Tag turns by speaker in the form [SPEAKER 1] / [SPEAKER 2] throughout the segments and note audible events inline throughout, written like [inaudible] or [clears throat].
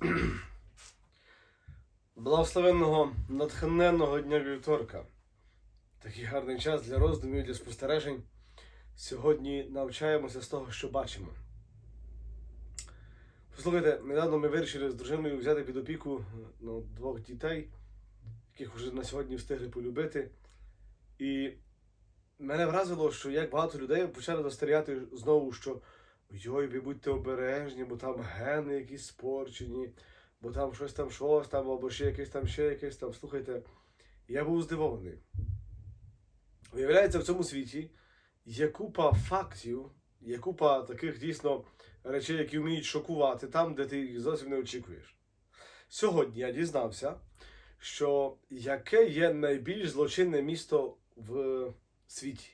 [SPEAKER 1] [clears throat] Благословенного натхненного дня вівторка. Такий гарний час для роздумів, для спостережень. Сьогодні навчаємося з того, що бачимо. Послухайте, недавно ми вирішили з дружиною взяти під опіку ну, двох дітей, яких вже на сьогодні встигли полюбити. І мене вразило, що як багато людей почали застерігати знову, що ой, ви будьте обережні, бо там гени якісь спорчені, бо там щось там, щось там, або ще якесь там, ще якесь там. Слухайте, я був здивований. Виявляється, в цьому світі є купа фактів, є купа таких дійсно речей, які вміють шокувати там, де ти їх зовсім не очікуєш. Сьогодні я дізнався, що яке є найбільш злочинне місто в світі.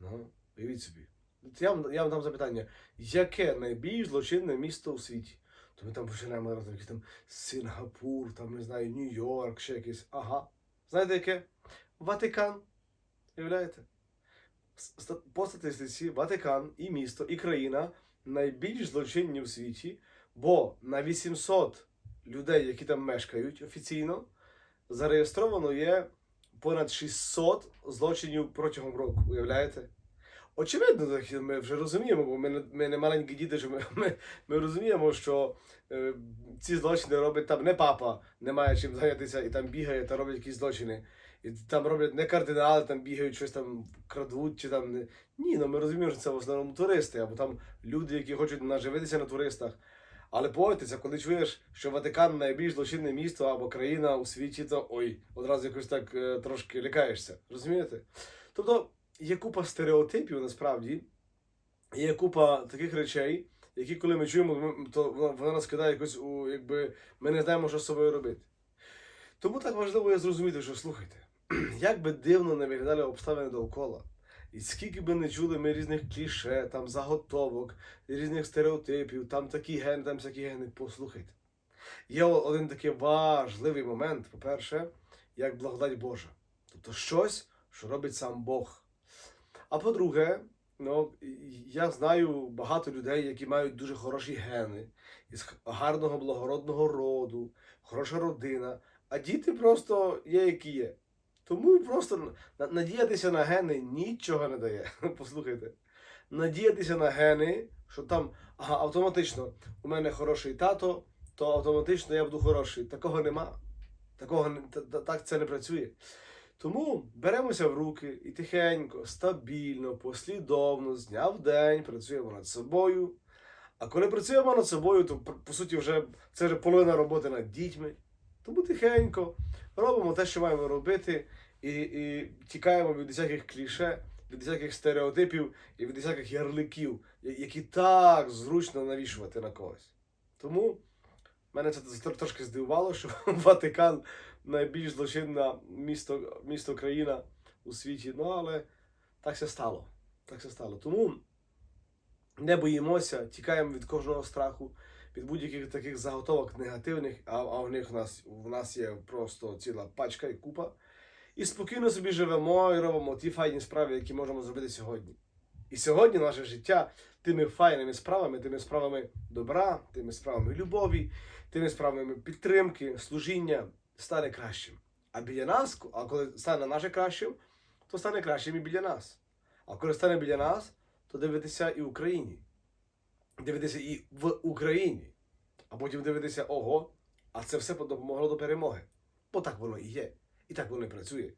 [SPEAKER 1] Ну, уявіть собі. Я вам, я вам дам запитання, яке найбільш злочинне місто у світі? То ми там починаємо разом якийсь там Сингапур, там, не знаю, Нью-Йорк, ще якийсь. Ага. Знаєте яке? Ватикан. Уявляєте? По статистиці Ватикан і місто, і країна найбільш злочинні в світі, бо на 800 людей, які там мешкають офіційно, зареєстровано є понад 600 злочинів протягом року. Уявляєте? Очевидно, ми вже розуміємо, бо ми, ми не маленькі діти, що ми, [laughs] ми, ми розуміємо, що е, ці злочини робить там не папа, не має чим зайнятися і там бігає та робить якісь злочини. І там роблять не кардинали, там бігають, щось там крадуть чи там. Ні, ну ми розуміємо, що це в основному туристи, або там люди, які хочуть наживитися на туристах. Але погодьтеся, коли чуєш, що Ватикан найбільш злочинне місто або країна у світі, то ой, одразу якось так е, трошки лякаєшся. Розумієте? Тобто є купа стереотипів насправді, є купа таких речей, які коли ми чуємо, то вона, нас кидає якось у якби ми не знаємо, що з собою робити. Тому так важливо є зрозуміти, що слухайте, [clears throat] як би дивно не виглядали обставини довкола, і скільки би не чули ми різних кліше, там заготовок, різних стереотипів, там такі гени, там всякі гени, послухайте. Є один такий важливий момент, по-перше, як благодать Божа. Тобто щось, що робить сам Бог. А по-друге, ну, я знаю багато людей, які мають дуже хороші гени, із гарного благородного роду, хороша родина, а діти просто є, які є. Тому просто надіятися на гени нічого не дає. [laughs] Послухайте. Надіятися на гени, що там ага, автоматично у мене хороший тато, то автоматично я буду хороший. Такого нема. Такого не- та- та- так це не працює. Тому беремося в руки і тихенько, стабільно, послідовно, з дня в день працюємо над собою. А коли працюємо над собою, то по- суті вже це вже половина роботи над дітьми. Тому тихенько робимо те, що маємо робити, і, і тікаємо від усяких кліше, від усяких стереотипів і від усяких ярликів, які так зручно навішувати на когось. Тому мене це трошки здивувало, що [laughs] Ватикан найбільш злочинне місто, місто країна у світі. Ну, але так все стало. Так все стало. Тому не боїмося, тікаємо від кожного страху, від будь-яких таких заготовок негативних, а, а в них в нас, в нас є просто ціла пачка і купа. І спокійно собі живемо і робимо ті файні справи, які можемо зробити сьогодні. І сьогодні наше життя тими файними справами, тими справами добра, тими справами любові, тими справами підтримки, служіння стане кращим. А біля нас, а коли стане наше кращим, то стане кращим і біля нас. А коли стане біля нас, то дивитися і Україні. Дивитися і в Україні. А потім дивитися, ого, а це все допомогло до перемоги. Бо так воно і є. І так воно і працює.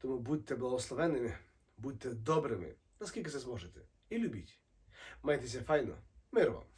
[SPEAKER 1] Тому будьте благословенними, будьте добрими, наскільки це зможете. І любіть. Майтеся файно. Мир вам!